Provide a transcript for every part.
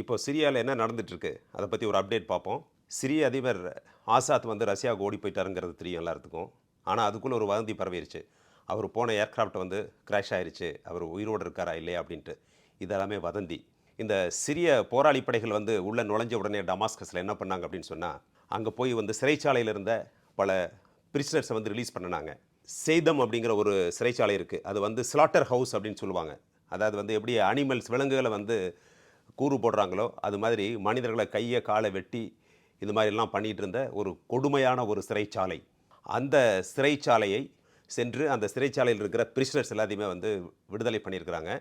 இப்போ சிரியாவில் என்ன நடந்துகிட்ருக்கு அதை பற்றி ஒரு அப்டேட் பார்ப்போம். சிரிய அதிபர் ஆசாத் வந்து ரஷ்யாவுக்கு ஓடி போயிட்டாருங்கிறது தெரியும் எல்லாத்துக்கும் ஆனால் அதுக்குள்ளே ஒரு வதந்தி பரவிருச்சு. அவர் போன ஏர்க்ராஃப்ட் வந்து கிராஷ் ஆயிடுச்சு அவர் உயிரோடு இருக்காரா இல்லையா அப்படின்ட்டு. இதெல்லாமே வதந்தி. இந்த சிறிய போராளி படைகள் வந்து உள்ளே நுழைஞ்ச உடனே டமாஸ்கஸில் என்ன பண்ணாங்க அப்படின்னு சொன்னால் அங்கே போய் வந்து சிறைச்சாலையில் இருந்த பல பிரிசனர்ஸை வந்து ரிலீஸ் பண்ணினாங்க சேதம் அப்படிங்கிற ஒரு சிறைச்சாலை இருக்குது அது வந்து ஸ்லாட்டர் ஹவுஸ் அப்படின்னு சொல்லுவாங்க. அதாவது வந்து எப்படி அனிமல்ஸ் விலங்குகளை வந்து கூறு போடுறாங்களோ அது மாதிரி மனிதர்களை கையை காலை வெட்டி இது மாதிரிலாம் பண்ணிகிட்டு இருந்த ஒரு கொடுமையான ஒரு சிறைச்சாலை. அந்த சிறைச்சாலையை சென்று அந்த சிறைச்சாலையில் இருக்கிற பிரிஷனர்ஸ் எல்லாத்தையுமே வந்து விடுதலை பண்ணியிருக்கிறாங்க.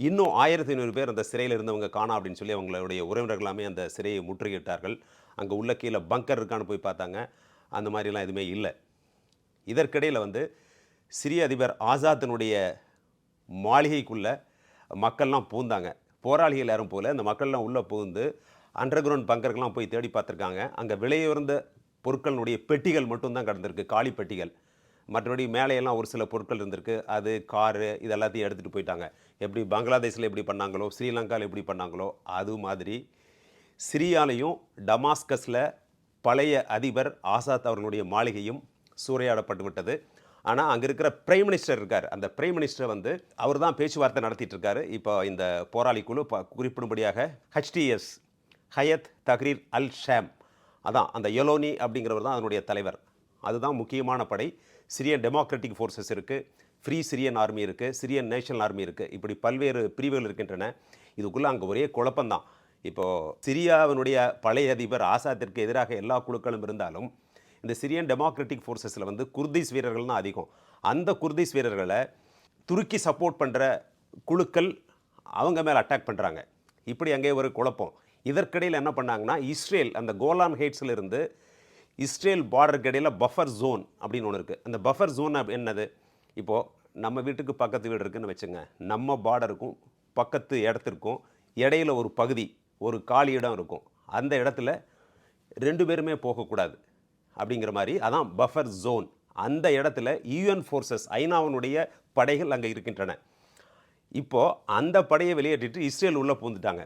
இன்னும் ஆயிரத்தி ஐநூறு பேர் அந்த சிறையில் இருந்தவங்க காணா அப்படின்னு சொல்லி அவங்களுடைய உறவினர்கள் எல்லாமே அந்த சிறையை முற்றுகையிட்டார்கள். அங்கே உள்ள கீழே பங்கர் இருக்கான்னு போய் பார்த்தாங்க. அந்த மாதிரிலாம் எதுவுமே இல்லை. இதற்கிடையில் வந்து சிரிய அதிபர் ஆசாத்தினுடைய மாளிகைக்குள்ளே மக்கள்லாம் பூந்தாங்க. போராளிகள் யாரும் போல இந்த மக்கள்லாம் உள்ளே புகுந்து அண்டர் கிரவுண்ட் பங்கர்கள்லாம் போய் தேடி பார்த்துருக்காங்க. அங்கே விலையுயர்ந்த பொருட்களினுடைய பெட்டிகள் மட்டும்தான் கிடந்திருக்கு. காலி பெட்டிகள். மற்றபடி மேலேயெல்லாம் ஒரு சில பொருட்கள் இருந்திருக்கு. அது காரு இது எல்லாத்தையும் எடுத்துகிட்டு போயிட்டாங்க. எப்படி பங்களாதேஷில் எப்படி பண்ணாங்களோ ஸ்ரீலங்காவில் எப்படி பண்ணாங்களோ அது மாதிரி சிரியாலையும் டமாஸ்கஸில் பழைய அதிபர் ஆசாத் அவர்களுடைய மாளிகையும் சூறையாடப்பட்டு விட்டது. ஆனால் அங்கே இருக்கிற பிரைம் மினிஸ்டர் இருக்கார். அந்த பிரைம் மினிஸ்டர் வந்து அவர் தான் பேச்சுவார்த்தை நடத்திட்டு இருக்காரு இப்போ இந்த போராளி குழு ப குறிப்பிடும்படியாக HTS Hayat Tahrir al Sham அதான் அந்த எலோனி அப்படிங்கிறவர் தான் அதனுடைய தலைவர். அதுதான் முக்கியமான படை. சிரியன் டெமோக்ராட்டிக் ஃபோர்ஸஸ் இருக்குது ஃப்ரீ சிரியன் ஆர்மி இருக்குது சிரியன் நேஷனல் ஆர்மி இருக்குது இப்படி பல்வேறு பிரிவுகள் இருக்கின்றன. இதுக்குள்ளே அங்கே ஒரே குழப்பம்தான். இப்போது சிரியாவினுடைய பழைய அதிபர் ஆசாத்திற்கு எதிராக எல்லா குழுக்களும் இருந்தாலும் இந்த சிரியன் டெமோக்ராட்டிக் ஃபோர்ஸஸில் வந்து குர்திஸ் வீரர்கள் தான் அதிகம். அந்த குர்திஸ் வீரர்களை துருக்கி சப்போர்ட் பண்ணுற குழுக்கள் அவங்க மேலே அட்டாக் பண்ணுறாங்க இப்படி அங்கே ஒரு குழப்பம். இதற்கிடையில் என்ன பண்ணாங்கன்னா இஸ்ரேல் அந்த கோலான் ஹைட்ஸில் இருந்து இஸ்ரேல் பார்டருக்கு இடையில் பஃபர் ஜோன் அப்படின்னு ஒன்று இருக்குது அந்த பஃபர் ஜோன் என்னது? இப்போது நம்ம வீட்டுக்கு பக்கத்து வீடு இருக்குதுன்னு வச்சுங்க. நம்ம பார்டருக்கும் பக்கத்து இடத்திற்கும் இடையில ஒரு பகுதி ஒரு காலி இடம் இருக்கும். அந்த இடத்துல ரெண்டு பேருமே போகக்கூடாது. அப்படிங்கிற மாதிரி அதான் பஃபர் ஜோன் அந்த இடத்துல யூஎன் ஃபோர்ஸஸ் ஐநாவினுடைய படைகள் அங்கே இருக்கின்றன. இப்போது அந்த படையை வெளியேற்றிட்டு இஸ்ரேல் உள்ளே பூந்துட்டாங்க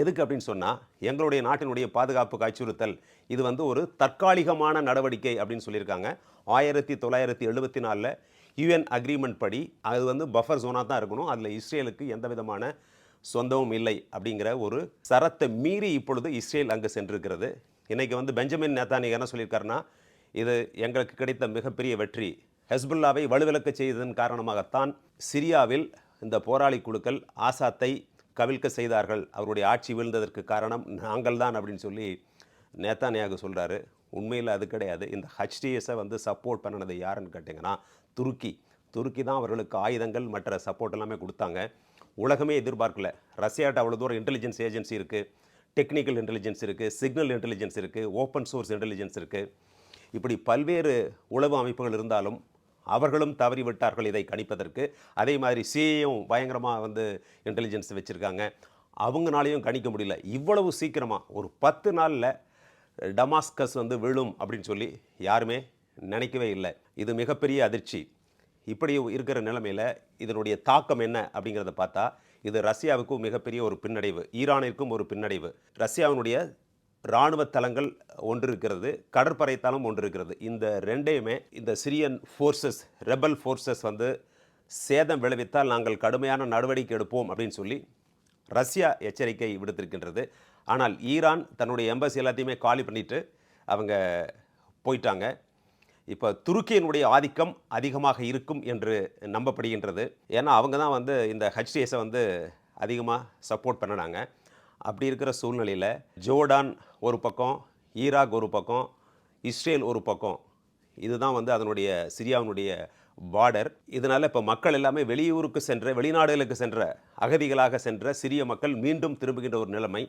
எதுக்கு அப்படின்னு சொன்னால் எங்களுடைய நாட்டினுடைய பாதுகாப்புக்கு அச்சுறுத்தல் இது வந்து ஒரு தற்காலிகமான நடவடிக்கை அப்படின்னு சொல்லியிருக்காங்க. ஆயிரத்தி தொள்ளாயிரத்தி எழுபத்தி நாலில் யுஎன் அக்ரிமெண்ட் படி அது வந்து பஃபர் ஜோனாக தான் இருக்கணும். அதில் இஸ்ரேலுக்கு எந்த விதமான சொந்தமும் இல்லை அப்படிங்கிற ஒரு சரத்தை மீறி இப்பொழுது இஸ்ரேல் அங்கே சென்றிருக்கிறது. இன்றைக்கி வந்து பெஞ்சமின் நேத்தானி என்ன சொல்லியிருக்காருன்னா இது எங்களுக்கு கிடைத்த மிகப்பெரிய வெற்றி. ஹெஸ்புல்லாவை வலுவிலக்க செய்ததன் காரணமாகத்தான் சிரியாவில் இந்த போராளி குழுக்கள் ஆசாத்தை கவிழ்க்க செய்தார்கள். அவருடைய ஆட்சி வீழ்ந்ததற்கு காரணம் நாங்கள் தான் அப்படின்னு சொல்லி நேத்தானியாக சொல்கிறாரு உண்மையில் அது கிடையாது. இந்த ஹச்டிஎஸை வந்து சப்போர்ட் பண்ணினது யாருன்னு கேட்டிங்கன்னா துருக்கி. துருக்கி தான் அவர்களுக்கு ஆயுதங்கள் மற்ற சப்போர்ட் எல்லாமே கொடுத்தாங்க. உலகமே எதிர்பார்க்கல. ரஷ்யாட்ட அவ்வளோ தூரம் இன்டெலிஜென்ஸ் ஏஜென்சி இருக்குது டெக்னிக்கல் இன்டெலிஜென்ஸ் இருக்குது சிக்னல் இன்டெலிஜென்ஸ் இருக்குது ஓப்பன் சோர்ஸ் இன்டெலிஜென்ஸ் இருக்குது இப்படி பல்வேறு உளவு அமைப்புகள் இருந்தாலும் அவர்களும் தவறிவிட்டார்கள் இதை கணிப்பதற்கு. அதே மாதிரி சிஏயும் பயங்கரமாக வந்து இன்டெலிஜென்ஸ் வச்சுருக்காங்க. அவங்களாலையும் கணிக்க முடியல. இவ்வளவு சீக்கிரமாக ஒரு பத்து நாளில் டமாஸ்கஸ் வந்து விழும் அப்படின்னு சொல்லி யாருமே நினைக்கவே இல்லை. இது மிகப்பெரிய அதிர்ச்சி. இப்படி இருக்கிற நிலைமையில் இதனுடைய தாக்கம் என்ன அப்படிங்கிறத பார்த்தா இது ரஷ்யாவுக்கும் மிகப்பெரிய ஒரு பின்னடைவு ஈரானிற்கும் ஒரு பின்னடைவு. ரஷ்யாவினுடைய இராணுவ தளங்கள் ஒன்று இருக்கிறது கடற்படை தளம் ஒன்று இருக்கிறது. இந்த ரெண்டையுமே இந்த சிரியன் ஃபோர்ஸஸ் ரெபல் ஃபோர்ஸஸ் வந்து சேதம் விளைவித்தால் நாங்கள் கடுமையான நடவடிக்கை எடுப்போம் அப்படின்னு சொல்லி ரஷ்யா எச்சரிக்கை விடுத்திருக்கின்றது. ஆனால் ஈரான் தன்னுடைய எம்பசி எல்லாத்தையுமே காலி பண்ணிவிட்டு அவங்க போயிட்டாங்க. இப்போ துருக்கியினுடைய ஆதிக்கம் அதிகமாக இருக்கும் என்று நம்பப்படுகின்றது. ஏன்னா அவங்க தான் வந்து இந்த ஹெச்டிஎஸை வந்து அதிகமாக சப்போர்ட் பண்ணினாங்க. அப்படி இருக்கிற சூழ்நிலையில் ஜோர்டான் ஒரு பக்கம் ஈராக் ஒரு பக்கம் இஸ்ரேல் ஒரு பக்கம். இதுதான் வந்து அதனுடைய சிரியாவினுடைய பார்டர் இதனால் இப்போ மக்கள் எல்லாமே வெளியூருக்கு சென்ற வெளிநாடுகளுக்கு சென்ற அகதிகளாக சென்ற சிறிய மக்கள் மீண்டும் திரும்புகின்ற ஒரு நிலைமை.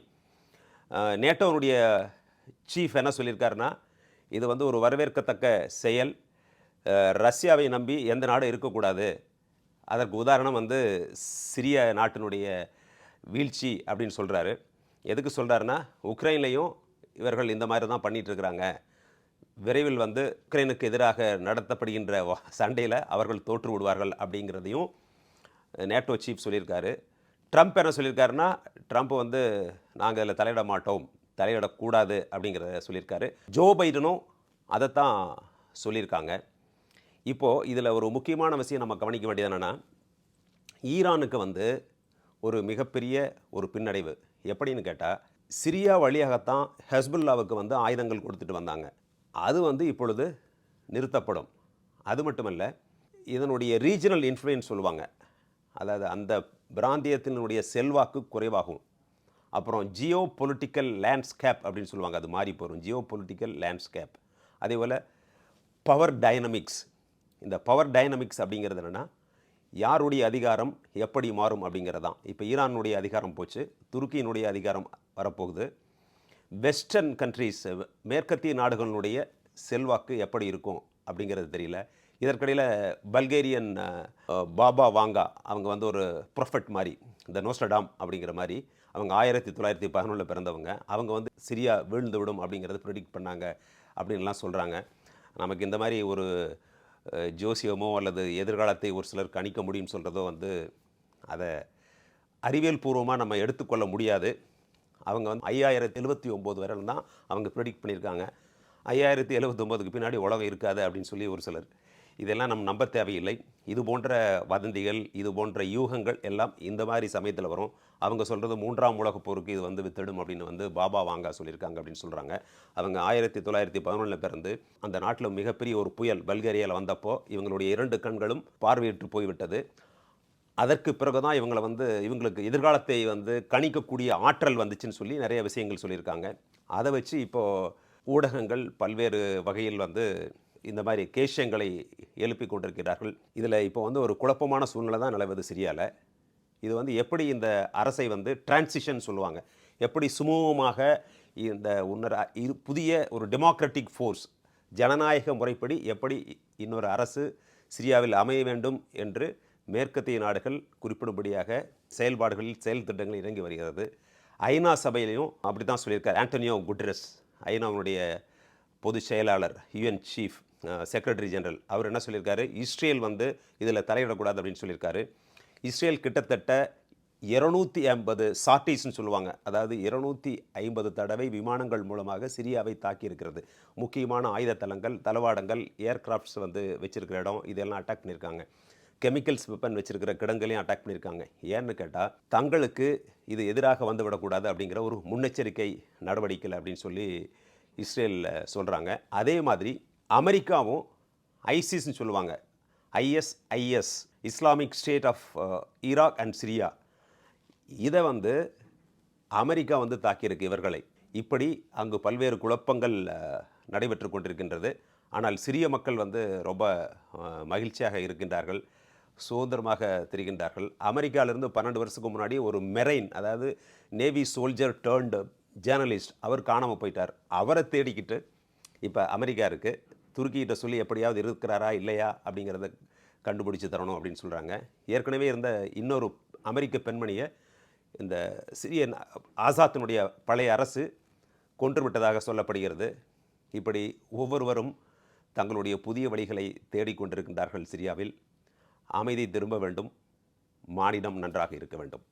நேட்டோனுடைய சீஃப் என்ன சொல்லியிருக்காருன்னா இது வந்து ஒரு வரவேற்கத்தக்க செயல். ரஷ்யாவை நம்பி எந்த நாடும் இருக்கக்கூடாது. அதற்கு உதாரணம் வந்து சிரிய நாட்டினுடைய வீழ்ச்சி அப்படின்னு சொல்கிறாரு எதுக்கு சொல்கிறாருன்னா உக்ரைன்லேயும் இவர்கள் இந்த மாதிரி தான் பண்ணிகிட்ருக்கிறாங்க விரைவில் வந்து உக்ரைனுக்கு எதிராக நடத்தப்படுகின்ற சண்டையில் அவர்கள் தோற்று விடுவார்கள் அப்படிங்கிறதையும் நேட்டோ சீஃப் சொல்லியிருக்காரு. ட்ரம்ப் என்ன சொல்லியிருக்காருன்னா ட்ரம்ப் வந்து நாங்கள் இதில் தலையிட மாட்டோம். தலையிடக்கூடாது அப்படிங்கிறத சொல்லியிருக்காரு. ஜோ பைடனும் அதைத்தான் சொல்லியிருக்காங்க. இப்போது இதில் ஒரு முக்கியமான விஷயம் நம்ம கவனிக்க வேண்டியது என்னென்னா ஈரானுக்கு வந்து ஒரு மிகப்பெரிய ஒரு பின்னடைவு. எப்படின்னு கேட்டால் சிரியா வழியாகத்தான் ஹெஸ்புல்லாவுக்கு வந்து ஆயுதங்கள் கொடுத்துட்டு வந்தாங்க. அது வந்து இப்பொழுது நிறுத்தப்படும். அது மட்டுமல்ல இதனுடைய ரீஜனல் இன்ஃப்ளூயன்ஸ் சொல்லுவாங்க. அதாவது அந்த பிராந்தியத்தினுடைய செல்வாக்கு குறைவாகும். அப்புறம் ஜியோ பொலிட்டிக்கல் லேண்ட்ஸ்கேப் அப்படின்னு சொல்லுவாங்க அது மாறி போகிறோம் ஜியோ பொலிட்டிக்கல் லேண்ட்ஸ்கேப் அதே போல் பவர் டைனமிக்ஸ் இந்த பவர் டைனமிக்ஸ் அப்படிங்கிறது என்னென்னா யாருடைய அதிகாரம் எப்படி மாறும் அப்படிங்கிறது தான். இப்போ ஈரானுடைய அதிகாரம் போச்சு துருக்கியினுடைய அதிகாரம் வரப்போகுது. வெஸ்டர்ன் கண்ட்ரீஸ் மேற்கத்திய நாடுகளினுடைய செல்வாக்கு எப்படி இருக்கும் அப்படிங்கிறது தெரியல. இதற்கிடையில் பல்கேரியன் பாபா வாங்கா அவங்க வந்து ஒரு ப்ரொஃபட் மாதிரி இந்த நோஸ்டடாம் அப்படிங்கிற மாதிரி அவங்க ஆயிரத்தி தொள்ளாயிரத்தி பதினொன்றில் பிறந்தவங்க. அவங்க வந்து சிரியா வீழ்ந்து விடும் அப்படிங்கிறத ப்ரிடிக்ட் பண்ணாங்க அப்படின்லாம் சொல்கிறாங்க நமக்கு இந்த மாதிரி ஒரு ஜோசியமோ அல்லது எதிர்காலத்தை ஒரு சிலர் கணிக்க முடியும்னு சொல்கிறதோ வந்து அதை அறிவியல் பூர்வமாக நம்ம எடுத்துக்கொள்ள முடியாது. அவங்க வந்து ஐயாயிரத்தி எழுபத்தி ஒம்பது வரையிலும் தான் அவங்க ப்ரிடிக்ட் பண்ணியிருக்காங்க. ஐயாயிரத்தி எழுபத்தொம்போதுக்கு பின்னாடி உலகம் இருக்காது அப்படின்னு சொல்லி ஒரு சிலர். இதெல்லாம் நம்ம நம்ப தேவையில்லை. இது போன்ற வதந்திகள் இது போன்ற யூகங்கள் எல்லாம் இந்த மாதிரி சமயத்தில் வரும். அவங்க சொல்கிறது மூன்றாம் உலகப் போருக்கு இது வந்து வித்திடும் அப்படின்னு வந்து பாபா வாங்கா சொல்லியிருக்காங்க அப்படின்னு சொல்கிறாங்க அவங்க ஆயிரத்தி தொள்ளாயிரத்தி பதினொன்றில் பிறந்து அந்த நாட்டில் மிகப்பெரிய ஒரு புயல் பல்கேரியாவில் வந்தப்போ இவங்களுடைய இரண்டு கண்களும் பார்வையிட்டு போய்விட்டது. அதற்கு பிறகு தான் இவங்களை வந்து இவங்களுக்கு எதிர்காலத்தை வந்து கணிக்கக்கூடிய ஆற்றல் வந்துச்சுன்னு சொல்லி நிறைய விஷயங்கள் சொல்லியிருக்காங்க. அதை வச்சு இப்போது ஊடகங்கள் பல்வேறு வகையில் வந்து இந்த மாதிரி கேஷங்களை எழுப்பி கொண்டிருக்கிறார்கள். இதில் இப்போ வந்து ஒரு குழப்பமான சூழ்நிலை தான் நிலவுது சிரியாவில் இது வந்து எப்படி இந்த அரசை வந்து டிரான்சிஷன் சொல்லுவாங்க. எப்படி சுமூகமாக இந்த உன்னர் இது புதிய ஒரு டெமோக்ராட்டிக் ஃபோர்ஸ் ஜனநாயக முறைப்படி எப்படி இன்னொரு அரசு சிரியாவில் அமைய வேண்டும் என்று மேற்கத்திய நாடுகள் குறிப்பிடும்படியாக செயல்பாடுகளில் செயல் திட்டங்கள் இறங்கி வருகிறது. ஐநா சபையிலையும் அப்படி தான் சொல்லியிருக்கார் ஆண்டனியோ குட்ரஸ். ஐநாவுடைய பொதுச் செயலாளர் யுஎன் சீஃப் செக்ரட்டரி ஜெனரல் அவர் என்ன சொல்லியிருக்காரு? இஸ்ரேல் வந்து இதில் தலையிடக்கூடாது அப்படின்னு சொல்லியிருக்காரு. இஸ்ரேல் கிட்டத்தட்ட இருநூத்தி ஐம்பது சார்ட்டிஸ்னு சொல்லுவாங்க. அதாவது இருநூத்தி ஐம்பது தடவை விமானங்கள் மூலமாக சிரியாவை தாக்கியிருக்கிறது. முக்கியமான ஆயுத தளங்கள் தளவாடங்கள் ஏர்கிராஃப்ட்ஸ் வந்து வச்சிருக்கிற இடம். இதெல்லாம் அட்டாக் பண்ணியிருக்காங்க. கெமிக்கல்ஸ் வெப்பன் வச்சிருக்கிற கிடங்களையும் அட்டாக் பண்ணியிருக்காங்க. ஏன்னு கேட்டால் தங்களுக்கு இது எதிராக வந்துவிடக்கூடாது அப்படிங்கிற ஒரு முன்னெச்சரிக்கை நடவடிக்கை அப்படின்னு சொல்லி இஸ்ரேலில் சொல்கிறாங்க அதே மாதிரி அமெரிக்காவும் ஐசிஸ்ன்னு சொல்லுவாங்க. ISIS Islamic State of Iraq and Syria இதை வந்து அமெரிக்கா வந்து தாக்கியிருக்கு இவர்களை. இப்படி அங்கு பல்வேறு குழப்பங்கள் நடைபெற்று கொண்டிருக்கின்றது. ஆனால் சிறிய மக்கள் வந்து ரொம்ப மகிழ்ச்சியாக இருக்கின்றார்கள். சுதந்திரமாக தெரிகின்றார்கள். அமெரிக்காவிலிருந்து பன்னெண்டு வருஷத்துக்கு முன்னாடி ஒரு மெரைன் அதாவது நேவி சோல்ஜர் டேர்ன்டு ஜேர்னலிஸ்ட் அவர் காணாமல் போயிட்டார். அவரை தேடிக்கிட்டு இப்போ அமெரிக்கா இருக்குது துருக்கிகிட்ட சொல்லி எப்படியாவது இருக்கிறாரா இல்லையா அப்படிங்கிறத கண்டுபிடிச்சு தரணும் அப்படின்னு சொல்கிறாங்க ஏற்கனவே இருந்த இன்னொரு அமெரிக்க பெண்மணியை இந்த சிரியன் ஆசாத்தினுடைய பழைய அரசு கொன்று விட்டதாக சொல்லப்படுகிறது. இப்படி ஒவ்வொருவரும் தங்களுடைய புதிய வழிகளை தேடிக்கொண்டிருக்கின்றார்கள் சிரியாவில். அமைதி திரும்ப வேண்டும். மாநிலம் நன்றாக இருக்க வேண்டும்.